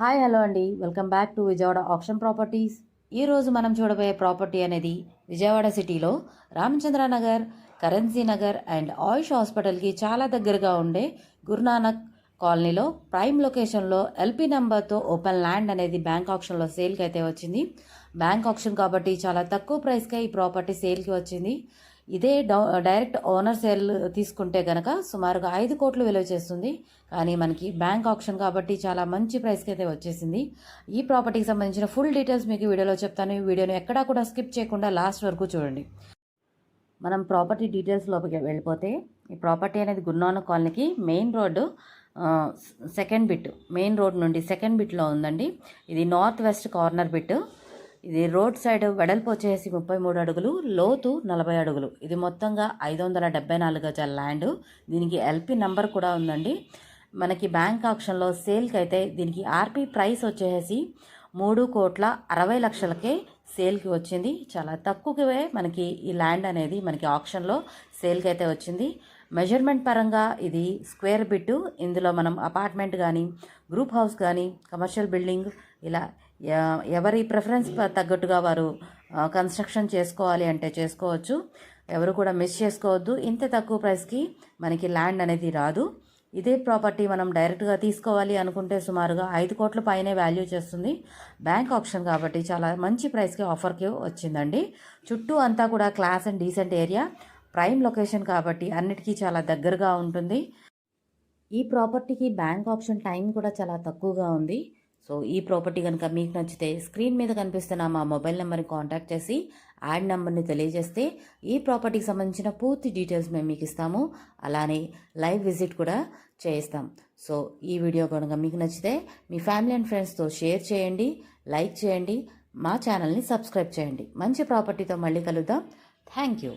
Hi hello అండి. Welcome back to Vijayawada option properties. ఈరోజు మనం చూడబోయే ప్రాపర్టీ అనేది విజయవాడ సిటీలో రామచంద్ర నగర్ కరెన్సీ నగర్ అండ్ ఆయుష్ హాస్పిటల్కి చాలా దగ్గరగా ఉండే గురునానక్ కాలనీలో ప్రైమ్ లొకేషన్లో ఎల్పి నెంబర్తో ఓపెన్ ల్యాండ్ అనేది బ్యాంక్ ఆప్షన్లో సేల్కి అయితే వచ్చింది. బ్యాంక్ ఆప్షన్ కాబట్టి చాలా తక్కువ ప్రైస్కే ఈ ప్రాపర్టీ సేల్కి వచ్చింది. ఇదే డౌ డైరెక్ట్ ఓనర్ సేల్ తీసుకుంటే కనుక సుమారుగా ఐదు కోట్లు విలువ చేస్తుంది. కానీ మనకి బ్యాంక్ ఆప్షన్ కాబట్టి చాలా మంచి ప్రైస్కి అయితే వచ్చేసింది. ఈ ప్రాపర్టీకి సంబంధించిన ఫుల్ డీటెయిల్స్ మీకు వీడియోలో చెప్తాను. ఈ వీడియోని ఎక్కడా కూడా స్కిప్ చేయకుండా లాస్ట్ వరకు చూడండి. మనం ప్రాపర్టీ డీటెయిల్స్ లోపలికి వెళ్ళిపోతే ఈ ప్రాపర్టీ అనేది గురునానక్ కాలనీకి main road second bit main road నుండి సెకండ్ బిట్లో ఉందండి. ఇది నార్త్ వెస్ట్ కార్నర్ బిట్. ఇది రోడ్ సైడ్ వెడల్పు వచ్చేసి ముప్పై మూడు అడుగులు లోతు నలభై అడుగులు. ఇది మొత్తంగా ఐదు వందల డెబ్బై నాలుగు గజాల ల్యాండ్. దీనికి ఎల్పి నంబర్ కూడా ఉందండి. మనకి బ్యాంక్ ఆప్షన్లో సేల్కి అయితే దీనికి ఆర్పి ప్రైస్ వచ్చేసి మూడు కోట్ల అరవై లక్షలకే సేల్కి వచ్చింది. చాలా తక్కువే మనకి ఈ ల్యాండ్ అనేది మనకి ఆప్షన్లో సేల్కి అయితే వచ్చింది. మెజర్మెంట్ పరంగా ఇది స్క్వేర్ బిట్టు. ఇందులో మనం అపార్ట్మెంట్ కానీ గ్రూప్ హౌస్ కానీ కమర్షియల్ బిల్డింగ్ ఇలా ఎవరి ప్రిఫరెన్స్ తగ్గట్టుగా వారు కన్స్ట్రక్షన్ చేసుకోవాలి అంటే చేసుకోవచ్చు. ఎవరు కూడా మిస్ చేసుకోవద్దు. ఇంత తక్కువ ప్రైస్కి మనకి ల్యాండ్ అనేది రాదు. ఇదే ప్రాపర్టీ మనం డైరెక్ట్గా తీసుకోవాలి అనుకుంటే సుమారుగా ఐదు కోట్ల పైనే వాల్యూ చేస్తుంది. బ్యాంక్ ఆప్షన్ కాబట్టి చాలా మంచి ప్రైస్కి ఆఫర్కి వచ్చిందండి. చుట్టూ అంతా కూడా class and decent area prime location కాబట్టి అన్నిటికీ చాలా దగ్గరగా ఉంటుంది. ఈ ప్రాపర్టీకి బ్యాంక్ ఆప్షన్ టైం కూడా చాలా తక్కువగా ఉంది. సో ఈ ప్రాపర్టీ కనుక మీకు నచ్చితే స్క్రీన్ మీద కనిపిస్తున్న మా మొబైల్ నెంబర్ని కాంటాక్ట్ చేసి యాడ్ నెంబర్ని తెలియజేస్తే ఈ ప్రాపర్టీకి సంబంధించిన పూర్తి డీటెయిల్స్ మేము మీకు ఇస్తాము. అలానే లైవ్ విజిట్ కూడా చేయిస్తాం. సో ఈ వీడియో కనుక మీకు నచ్చితే మీ ఫ్యామిలీ అండ్ ఫ్రెండ్స్తో షేర్ చేయండి లైక్ చేయండి మా ఛానల్ని సబ్స్క్రైబ్ చేయండి. మంచి ప్రాపర్టీతో మళ్ళీ కలుద్దాం. Thank you.